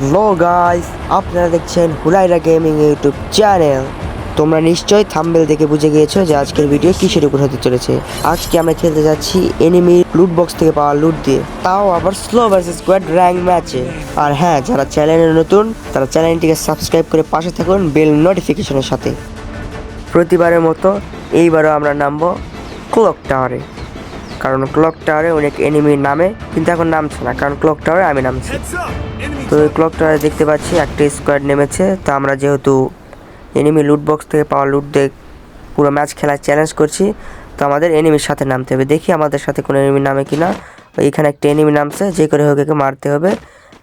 Hello guys আপনারা দেখছেন হুলাইরা gaming YouTube channel তোমরা নিশ্চয়ই থাম্বেল দেখে বুঝে গিয়েছো যে আজকের ভিডিও কিসের উপর হতে চলেছে। আজকে আমরা খেলতে যাচ্ছি এনিমি লুট বক্স থেকে পাওয়া লুট দিয়ে। তাও আবার স্লো ভার্সেস স্কোয়াড র্যাঙ্ক ম্যাচে আর হ্যাঁ যারা চ্যানেলে নতুন, তারা চ্যানেলটিকে সাবস্ক্রাইব করে পাশে থাকুন বেল নোটিফিকেশনের সাথে। প্রতিবারের মতো এইবারও আমরা নামবো ক্লক টাওয়ারে কারণ ক্লক টাওয়ারে অনেক এনিমি নামে কিন্তু এখন নামছে না কারণ ক্লক টাওয়ারে আমি নামছি। তো এই ক্লক টাওয়ারে দেখতে পাচ্ছি একটা স্কোয়াড নেমেছে তো আমরা যেহেতু এনিমি লুট বক্স থেকে পাওয়া লুট দিয়ে পুরো ম্যাচ খেলার চ্যালেঞ্জ করছি তো আমাদের এনিমির সাথে নামতে হবে। দেখি আমাদের সাথে কোনো এনিমি নামে কি না এইখানে একটা এনিমি নামছে যে করে হোক একে মারতে হবে।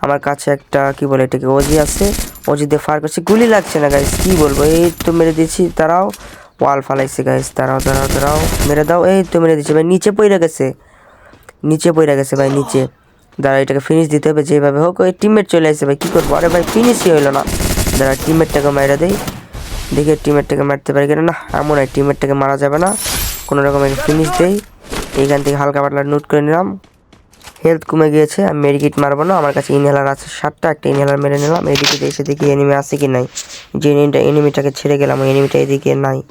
আমার কাছে একটা কি বলে এটাকে ওজি আছে। ওজি দিয়ে ফার করছি। গুলি লাগছে না গাইস কি বলব? এই তো মেরে দিয়েছি তারাও ওয়াল ফালাইছে গাইস তারাও তারাও তারাও মেরে দাও। এই তো মেরে দিচ্ছে ভাই। নিচে পড়ে গেছে। নিচে পড়ে গেছে, ভাই, নিচে। দাঁড়া এটাকে ফিনিশ দিতে হবে যেভাবে হোক। ওই টিমমেট চলে আসছে, ভাই। কী করব? আরে, ভাই ফিনিশই হইল না। দাঁড়া টিমমেটটাকে মেরে দেই। দেখে টিমমেটটাকে মারতে পারি কিনা। না এমন হয় টিমমেটটাকে মারা যাবে না। কোনো রকম ফিনিশ দেই। এইখান থেকে হালকা পাতলা নোট করে নিলাম। হেলথ কমে গিয়েছে। আমি মেডিকিট মারবো না। আমার কাছে ইনহেলার আছে সাতটা। একটা ইনহেলার মেরে নিলাম। এদিকে এসে দেখি এনিমি আছে কি নাই। যে এনিমিটা এনিমিটাকে ছেড়ে গেলাম। ওই এনিমিটা এদিকে নাই।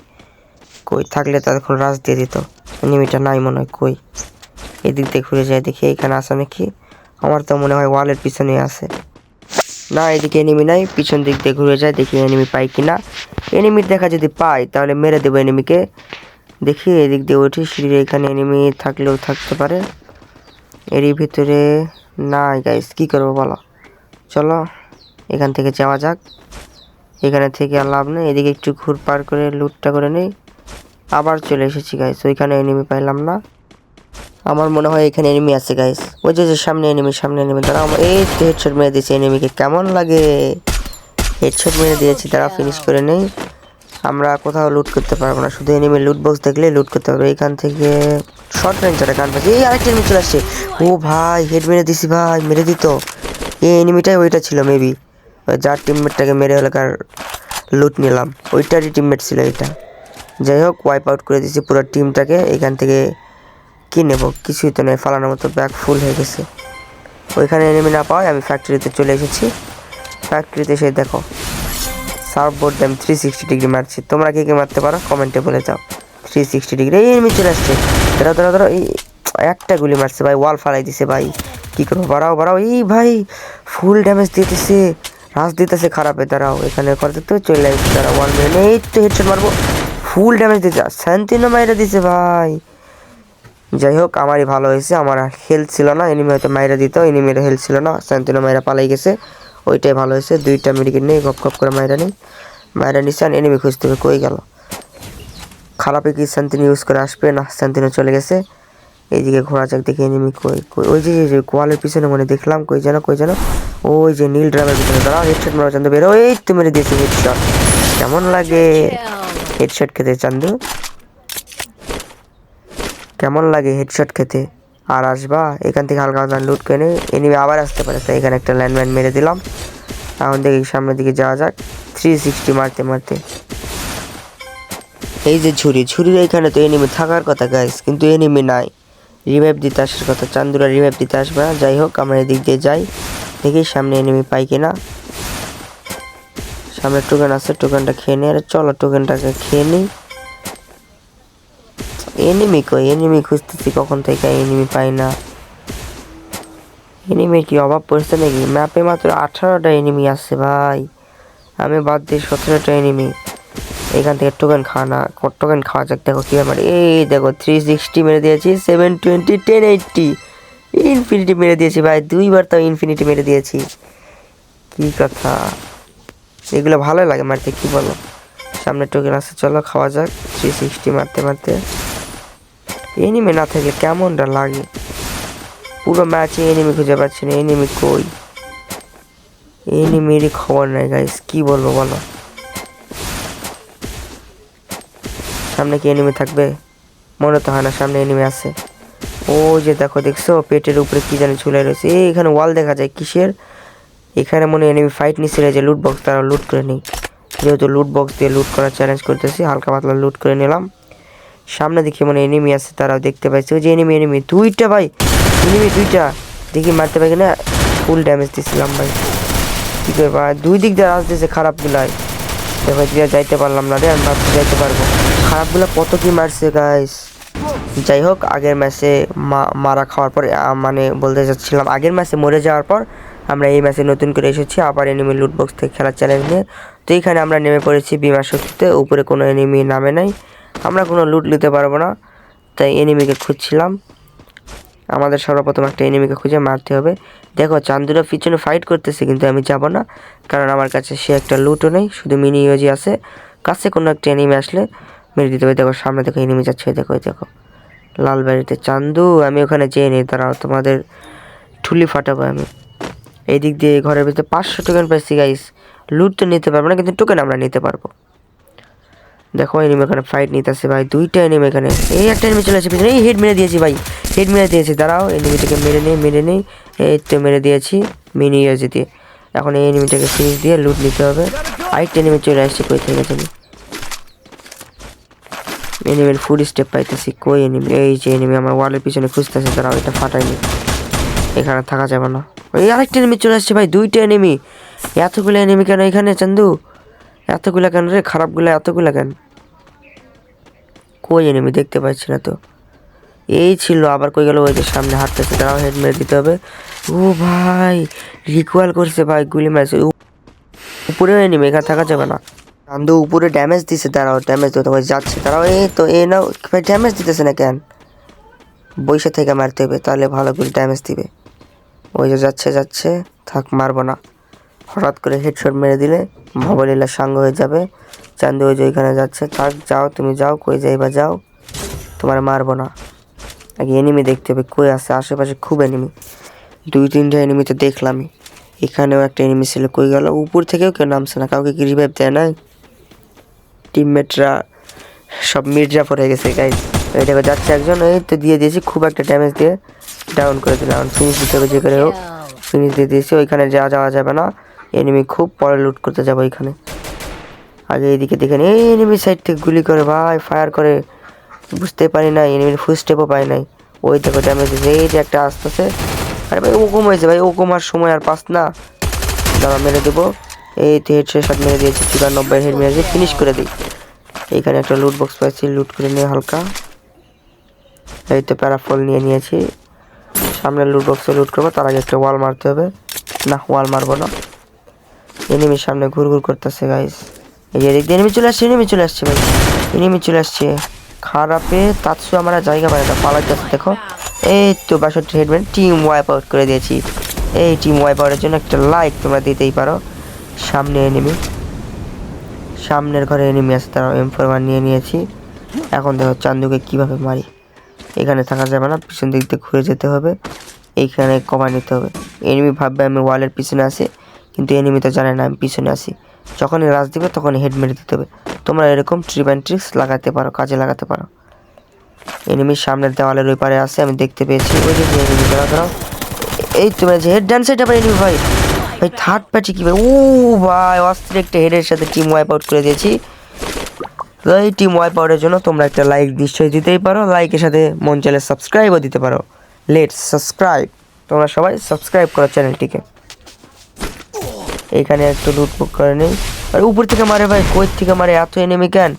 কই? থাকলে ততক্ষণ রাজ দিয়ে দিত। এনিমিটা নাই মনে হয় কই। এদিক দিয়ে ঘুরে যায়, দেখি এখানে আসা নাকি? আমার তো মনে হয় ওয়ালের পিছনে আছে। না, এদিকে এনিমি নাই, পিছন দিক দিয়ে ঘুরে যায়, দেখি এনিমি পাই কি না এনিমির দেখা যদি পাই, তাহলে মেরে দেবো এনিমিকে। দেখি এদিক দিয়ে উঠি, সিঁড়ির এখানে এনিমি থাকলেও থাকতে পারে। এরই ভিতরে নাই গাইস কী করব বলো? চলো, এখান থেকে যাওয়া যাক। এখানে থেকে আর লাভ নেই, এদিকে একটু ঘুর পার করে, লুটটা করে নেই। আবার চলে এসেছি গাইস ওইখানে এনিমি পাইলাম না। আমার মনে হয় এখানে এনিমি আছে গাইস ওই যে যে সামনে এনিমি সামনে এনিমি তারা আমার এই হেডশট মেরে দিয়েছে এনিমিকে কেমন লাগে? হেডশট মেরে দিয়েছি তারা ফিনিশ করে নেই। আমরা কোথাও লুট করতে পারব না। শুধু এনিমি লুট বক্স দেখলে লুট করতে পারব। এখান থেকে শর্ট রেঞ্জারে গান পাচ্ছি এই আরেকটা এনিমি চলে আসছে। ও ভাই হেড মেরে দিছি ভাই, মেরে দিত এই এনিমিটাই ওইটা ছিল মেবি যার টিমমেটটাকে মেরে হলে কার লুট নিলাম। ওইটারই টিমমেট ছিল এটা। যাই হোক ওয়াইপ আউট করে দিয়েছি পুরো টিমটাকে এখান থেকে কি নেব? কিছুই তো নেই, ফালানোর মতো ব্যাগ ফুল হয়ে গেছে। ওইখানে এনিমি না পাওয়ায় আমি ফ্যাক্টরিতে চলে এসেছি। ফ্যাক্টরিতে এসে দেখো সার্ফবোর্ড আমি থ্রি সিক্সটি ডিগ্রি মারছি। তোমরা কে কে মারতে পারো? কমেন্টে বলে যাও থ্রি সিক্সটি ডিগ্রি এই এনিমি চলে আসছে। ধরো ধরো ধরো, এই একটা গুলি মারছে ভাই ওয়াল ফালাই দিছে ভাই। কী করব? বাড়াও বাড়াও, এই ভাই ফুল ড্যামেজ দিতেছে। রাস দিতেছে খারাপে, দাঁড়াও, এখানে করতে তো চলে আসছে দাঁড়াও ওয়ান মিনিট এই তো হেডশট মারবো। ফুল ড্যামেজ দিতে শান্তিনো মাইরা দিছে ভাই। যাই হোক আমারই ভালো হয়েছে। আমার হেলথ ছিল না। এনিমি হয়তো মাইরা দিত এনিমির হেলথ ছিল না। শান্তিনো মাইরা পালাই গেছে। ওইটাই ভালো হয়েছে। দুইটা মেডিকেট নেই গপ গপ করে মাইরা নেই। মাইরা নিচ্ছে এনিমি খুঁজতে হবে। কই গেল? খারাপে কি শান্তিনো ইউজ করে আসবে? না শান্তিনো চলে গেছে। এইদিকে ঘোরা যাক, দেখি এনিমি কই কই। ওই যে যে, কোয়ালের পিছনে মনে দেখলাম। কই যেন কই যেন। ওই যে নীল ড্রামের পিছনে দাঁড়াও হেডশট মারা চান্দু বেরো এই তো মেরে দিয়েছে হেডশট কেমন লাগে? হেডশট খেতে চান্দু কেমন লাগে হেডশট খেতে? আর আসবা, এখান থেকে হালকা হালকা লুট করে এনিমি আবার আসতে পারে, তাই এখানে একটা ল্যান্ডম্যান মেরে দিলাম। এখন দেখি সামনের দিকে যাওয়া যাক থ্রি সিক্সটি মারতে মারতে। এই যে ঝুড়ি, ঝুড়ির এখানে তো এনিমি থাকার কথা গাইস কিন্তু এনিমি নাই। রিভাইভ দিতে আসার কথা, চান্দুরা রিভাইভ দিতে আসবে না, যাই হোক, আমরা এদিক দিয়ে যাই, দেখি সামনে এনিমি পাই কিনা। সামনে টোকেন আছে টোকেনটা খেয়ে নিয়ে চলো টোকেনটাকে খেয়ে নিই। এনিমি কই? এনিমি খুঁজতেছি কখন থেকে এনিমি পাই না। এনিমির কি অভাব পড়ছে নাকি? ম্যাপে মাত্র আঠারোটা এনিমি আছে ভাই। আমি বাদ দিই সতেরোটা এনিমি এখান থেকে টোকেন খাওয়া না টোকেন খাওয়া যাক, দেখো কী ব্যাপার। এই দেখো থ্রি সিক্সটি মেরে দিয়েছি seven twenty ten eighty infinity মেরে দিয়েছি ভাই, দুইবার তো ইনফিনিটি মেরে দিয়েছি। কী কথা? এগুলো ভালো লাগে মারতে, কি বলো? সামনে টোকেন আছে, চলো খাওয়া যাক। থ্রি সিক্সটি মারতে মারতে। এনিমি না থাকলে কেমনটা লাগে? পুরো ম্যাচে এনিমি খুঁজে পাচ্ছি না এনিমি কই? এনিমিরই খবর নাই গাইস কি বলব বলো? সামনে কি এনিমি থাকবে? মনে তো হয় না সামনে এনিমি আছে। ও যে দেখো, দেখছ? পেটের উপরে কি জানি ঝুলে রয়েছে। এখানে ওয়াল দেখা যায়, কিসের? এখানে মনে এনিমি ফাইট নিচ্ছিল যে লুট বক্স তারা লুট করে নিই। যেহেতু লুট বক্স দিয়ে লুট করার চ্যালেঞ্জ করতেছি, হালকা পাতলা লুট করে নিলাম। সামনে দেখি মনে এনিমি আছে, তারাও দেখতে পাইছে। যে এনিমি এনিমি দুইটা ভাই! এনিমি দুইটা! দেখি মারতে পারি না ফুল ড্যামেজ দিছিলাম ভাই। কি করে ভাই? দুই দিক দিয়ে আসতেছে খারাপগুলাই। এবার যাইতে পারলাম না রে, আমি ভাবছি যাইতে পারব। খারাপগুলো কত কি মারছে গাইস যাই হোক, আগের ম্যাচে মারা খাওয়ার পর মানে বলতে চাচ্ছিলাম আগের ম্যাচে মরে যাওয়ার পর আমরা এই ম্যাচে নতুন করে এসেছি, আবার এনিমি লুটবক্স থেকে খেলার চ্যালেঞ্জ নিয়ে। তো এইখানে আমরা নেমে পড়েছি বিমা শক্তিতে, উপরে কোনো এনিমি নামে নাই। আমরা কোনো লুট নিতে পারব না, তাই এনিমিকে খুঁজছিলাম। আমাদের সর্বপ্রথম একটা এনিমিকে খুঁজে মারতে হবে। দেখো, চান্দুরা পিছনে ফাইট করতেছে, কিন্তু আমি যাব না, কারণ আমার কাছে সে একটা লুটও নেই, শুধু মিনি ইউজি আছে। কাছে কোনো একটা এনিমি আসলে মেরে দিতে হবে। দেখো, সামনে দেখো এনিমি যাচ্ছে দেখো দেখো। লালবাড়িতে চান্দু, আমি ওখানে যেয়ে নিই, দাঁড়াও, তোমাদের ঠুলি ফাটাবো আমি। এই দিক দিয়ে ঘরের ভিতরে পাঁচশো টোকেন পাইছি গাইস লুট তো নিতে পারব না, কিন্তু টোকেন আমরা নিতে পারব। দেখো এনিমি এখানে ফাইট নিতেছে ভাই, দুইটা এনিমি এখানে। এই একটা এনিমি চলে আসছে পিছনে, এই হেড মেরে দিয়েছি ভাই হেড মেরে দিয়েছি, দাঁড়াও এনিমিটাকে মেরে নেই মেরে নেই। এই তো মেরে দিয়েছি মিনি ইউজি দিয়ে এখন এই এনিমিটাকে ফিনিশ দিয়ে লুট নিতে হবে। আরেকটা এনিমি চলে আসছে, কই থেকে তুমি এনিমির ফুড স্টেপ পাইতেছি, কই এনিমি এই যে এনিমি আমার ওয়ালের পিছনে খুঁজতেছে, দাঁড়াও, এটা ফাটাইনি এখানে থাকা যাবে না। এই আরেকটা এনিমি চলে আসছে ভাই, দুইটা এনিমি এতগুলো এনিমি কেন এখানে, চান্দু? এতগুলা কেন রে? খারাপগুলো এতগুলা কেন? কই এনিমি দেখতে পাচ্ছি না তো। এই ছিল, আবার কই গেল? ওই যে সামনে হাঁটতেছে তারাও হেড মেরে দিতে হবে। ও ভাই রিকোয়াল করছে ভাই, গুলি মারছে। উপরেও উপরে এনিমি এখানে থাকা যাবে না। চান্দু, উপরে ড্যামেজ দিছে তারাও ড্যামেজ দিতে হবে, যাচ্ছে তারাও এই তো, এ নাও, ভাই ড্যামেজ দিতেছে না কেন? বৈশা থেকে মারতে হবে, তাহলে ভালো করে ড্যামেজ দিবে। ওই যে যাচ্ছে যাচ্ছে। থাক, মারবো না। হঠাৎ করে হেডশট মেরে দিলে ভবলীলা সাঙ্গ হয়ে যাবে। চান্দু ওই যে ওইখানে যাচ্ছে। থাক, যাও, তুমি যাও, কই যাই বা যাও। তোমার মারবো না। আগে এনিমি দেখতে হবে, কই আছে? আশেপাশে খুব এনিমি দুই, তিনটা এনিমি তো দেখলামই। এখানেও একটা এনিমি ছিল, কই গেল? উপর থেকেও কেউ নামছে না, কাউকে কি রিভাইভ দেয় না টিমমেটরা সব মির্জা পড়ে গেছে গাইজ এই দেখো, যাচ্ছে একজন, এই তো দিয়ে দিয়েছি, খুব একটা ড্যামেজ দিয়ে। ডাউন করে দিলাম। ফিনিশ দিতে হবে যে করে হোক। ফিনিশ দিয়ে দিয়েছি, ওইখানে যাওয়া যাওয়া যাবে না। এনিমি খুব পরে লুট করতে যাব ওইখানে। আগে এইদিকে দেখেন এই এনিমি সাইড থেকে গুলি করে, ভাই ফায়ার করে। বুঝতে পারি না এনিমির ফুল স্টেপও পাই নাই। ওই দেখো ড্যামেজ এই যে একটা আসতেছে। আরে ভাই, ও কম হয়েছে ভাই, ও কমার সময় আর পাস না। দাঁড়া, মেরে দেবো। এই তো হেড সাত মেরে দিয়েছি, চুরানব্বই হেড মেরেছি ফিনিশ করে দিই। এইখানে একটা লুট বক্স পাইছি লুট করে নিয়ে হালকা। এই তো প্যারাফল নিয়ে নিয়েছি। সামনে লুট বক্সে লুট করব, তার আগে একটা ওয়াল মারতে হবে। না ওয়াল মারবো না। এনিমির সামনে ঘুর ঘুর করতেছে গাইস এই যে এদিক দিয়ে এনিমি চলে আসছে এনিমি চলে আসছে, ভাই। এনিমি চলে আসছে। খারাপে তাৎসু আমরা জায়গা পাই না পালাই যাচ্ছে দেখো। এই তো বাষট্টি হেডমেন্ট টিম ওয়াইপ আউট করে দিয়েছি। এই টিম ওয়াইপ আউটের জন্য একটা লাইক তোমরা দিতেই পারো। সামনে এনিমি সামনের ঘরে এনিমি আছে, তারা এম ফোর নিয়ে নিয়েছি। এখন দেখো চান্দুকে কীভাবে মারি। এখানে থাকা যাবে না, পিছন দিক দিয়ে ঘুরে যেতে হবে। এইখানে কভার নিতে হবে। এনিমি ভাববে আমি ওয়ালের পিছনে আছি, কিন্তু এনিমি তো জানে না আমি পিছনে আসি যখনই রাজ দিবে তখনই হেড মেরে দিতে হবে। তোমরা এরকম ট্রিপ অ্যান্ড ট্রিক্স লাগাতে পারো, কাজে লাগাতে পারো। এনিমির সামনের দেওয়ালের ওই পারে আছে, আমি দেখতে পেয়েছি। ওই যে এনিমি দাঁড়াও দাঁড়াও। এই তো যে হেড ডান সাইড আবার এনিমি ভাই। ভাই থার্ড প্যাচে কি ভাই? ও ভাই অস্ত্রের একটা হেডের সাথে টিম ওয়াইপ আউট করে দিয়েছি। তো এই টিম ওয়াইপ আউটের জন্য তোমরা একটা লাইক নিশ্চয়ই দিতেই পারো। লাইকের সাথে মন চাইলে সাবস্ক্রাইবও দিতে পারো। লেট সাবস্ক্রাইব তোমরা সবাই সাবস্ক্রাইব করো চ্যানেলটিকে এইখানে একটু লুটপুক করে নেই। আর উপর থেকে মারে ভাই, কই থেকে মারে? এত এনেমি কেন?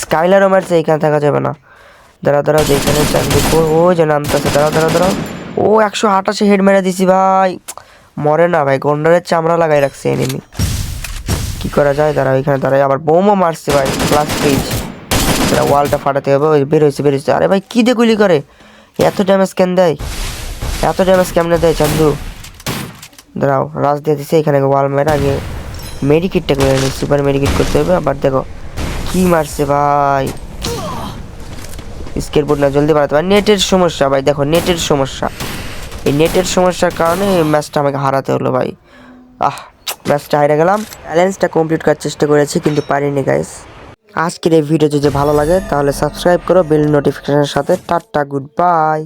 স্কাইলারও মারছে, এখানে থাকা যাবে না। দাঁড়া দাঁড়াও, যেখানে চাকরি ও যে নামতেছে, দাঁড়াও দাঁড়াও দাঁড়াও। ও একশো আটাশি হেড মেরে দিছি ভাই। মরে না ভাই, গন্ডারের চামড়া লাগাই রাখছে এনিমি কি করা যায়? দাঁড়া ওইখানে দাঁড়াই। আবার বোমও মারছে ভাই প্লাস পেজ দাঁড়া ওয়ালটা ফাটাতে হবে, ওই বের হয়েছে, বের আরে ভাই, কী দিয়ে গুলি করে? এত ড্যামেজ কেন দেয়? এত ড্যামেজ কেমনে দেয় চান্দু? দাঁড়াও রাজ দিয়ে দিছে, এখানে ওয়াল মেরে আগে মেডিকেটটা করে নিই। সুপার মেডিকেট করতে হবে, আবার দেখো কী মারছে ভাই। স্কেটবোর্ড না, জলদি বাড়াতে পারে নেটের সমস্যা ভাই, দেখো নেটের সমস্যা। এই নেটের সমস্যার কারণে ম্যাচটা আমাকে হারাতে হলো ভাই। আহ ম্যাচটা হেরে গেলাম। চ্যালেঞ্জটা কমপ্লিট করার চেষ্টা করেছি, কিন্তু পারিনি গাইস আজকের এই ভিডিও যদি ভালো লাগে, তাহলে সাবস্ক্রাইব করো বেল নোটিফিকেশনের সাথে। Tata good bye